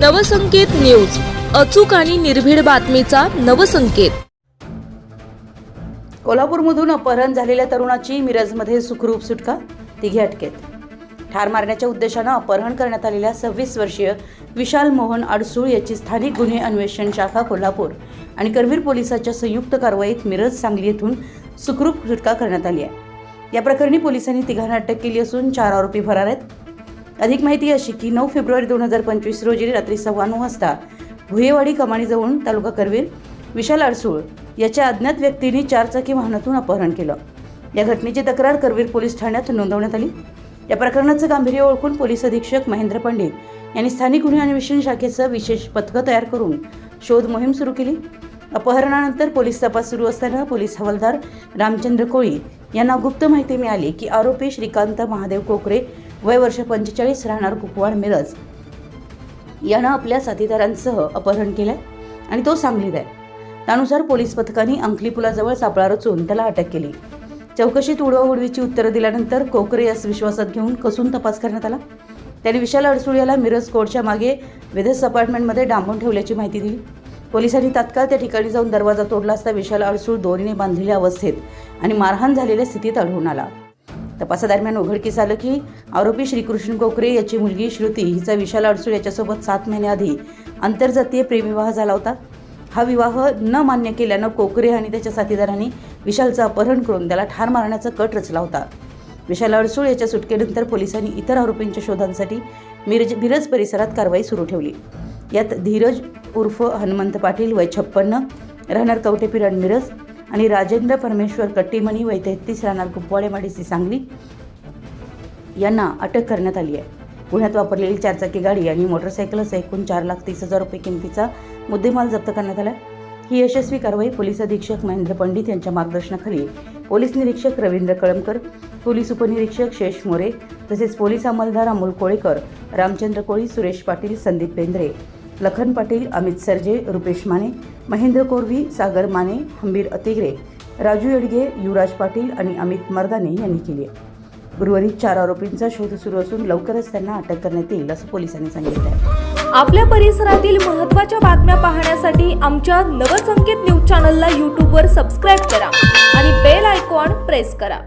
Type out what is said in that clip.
Navsanket news. अचूक आणि निर्भीड बातमीचा नवसंकेत. कोल्हापूरमधून अपहरण झालेल्या तरुणाची मिरजमध्ये सुखरूप सुटका तिघे अटकेत. ठार मारण्याच्या उद्देशानं अपहरण करण्यात आलेल्या सव्वीस वर्षीय विशाल मोहन अडसूळ याची स्थानिक गुन्हे अन्वेषण शाखा कोल्हापूर आणि करवीर पोलिसाच्या संयुक्त कारवाईत मिरज सांगली येथून सुखरूप सुटका करण्यात आली आहे. या प्रकरणी पोलिसांनी तिघांना अटक केली असून चार आरोपी फरार आहेत. अधिक माहिती अशी की नऊ फेब्रुवारी दोन हजार पंचवीस रोजी रात्री सव्वा नऊ वाजता भुयेवाडी कमाणीजवळून तालुका करवीर विशाल अडसूळ याच्या अज्ञात व्यक्तीने चारचाकी वाहनातून अपहरण केलं. या घटनेची तक्रार करवीर पोलीस ठाण्यात नोंदवण्यात आली. या प्रकरणाचं गांभीर्य ओळखून पोलीस अधीक्षक महेंद्र पंडित यांनी स्थानिक गुन्हे अन्वेषण शाखेचं विशेष पथकं तयार करून शोध मोहीम सुरू केली. अपहरणानंतर पोलीस तपास सुरू असताना पोलीस हवालदार रामचंद्र कोळी यांना गुप्त माहिती मिळाली की आरोपी श्रीकांत महादेव कोकरे वय वर्ष पंचेचाळीस राहणार कुपवाड मिरज. यानं आपल्या साथीदारांसह अपहरण केलंय आणि तो सांगलीत आहे. त्यानुसार पोलीस पथकाने अंकली पुलाजवळ सापळा रचून त्याला अटक केली. चौकशीत उडवाउडवीची उत्तरं दिल्यानंतर कोकरे यास विश्वासात घेऊन कसून तपास करण्यात आला. त्याने विशाल अडसूळ याला मिरज कोर्टच्या मागे वेधस अपार्टमेंटमध्ये डांबून ठेवल्याची माहिती दिली. पोलिसांनी तात्काळ त्या ठिकाणी जाऊन दरवाजा तोडला असता विशाल अडसूळ दोरीने बांधलेल्या अवस्थेत आणि मारहाण झालेल्या स्थितीत आढळून आला. तपासादरम्यान उघडकीस आलं की आरोपी श्रीकृष्ण कोकरे याची मुलगी श्रुती हिचा विशाल अडसूळ याच्यासोबत सात महिन्याआधी आंतरजातीय प्रेमविवाह झाला होता. हा विवाह न मान्य केल्यानं कोकरे आणि त्याच्या साथीदारांनी विशालचं अपहरण करून त्याला ठार मारण्याचा कट रचला होता. विशाल अडसूळ याच्या सुटकेनंतर पोलिसांनी इतर आरोपींच्या शोधांसाठी मिरज मिरज परिसरात कारवाई सुरू ठेवली. यात धीरज उर्फ हनुमंत पाटील वय छप्पन्न राहणार कवटेपिरण मिरज आणि राजेंद्र परमेश्वर कट्टीमणी व तेहतीस राहणार कुपवाडे माडीसी सांगली यांना अटक करण्यात आली आहे. गुन्ह्यात वापरलेली चारचाकी गाडी आणि मोटरसायकलसह एकूण चार लाख तीस हजार रुपये किमतीचा मुद्देमाल जप्त करण्यात आला ही यशस्वी कारवाई पोलीस अधीक्षक महेंद्र पंडित यांच्या मार्गदर्शनाखाली पोलीस निरीक्षक रवींद्र कळमकर पोलीस उपनिरीक्षक शेष मोरे तसेच पोलीस अंमलदार अमोल कोळेकर रामचंद्र कोळी सुरेश पाटील संदीप बेंद्रे लखन पाटील अमित सरजे रुपेश माने महेंद्र कोरवी सागर माने हंबीर अतिग्रे राजू येडगे युवराज पाटील आणि अमित मर्दाने यांनी केली आहे. उर्वरित चार आरोपींचा शोध सुरू असून लवकरच त्यांना अटक करण्यात येईल असं पोलिसांनी सांगितलं आहे आपल्या परिसरातील महत्त्वाच्या बातम्या पाहण्यासाठी आमच्या नवसंकेत न्यूज चॅनलला यूट्यूबवर सबस्क्राईब करा आणि बेल आयकॉन प्रेस करा.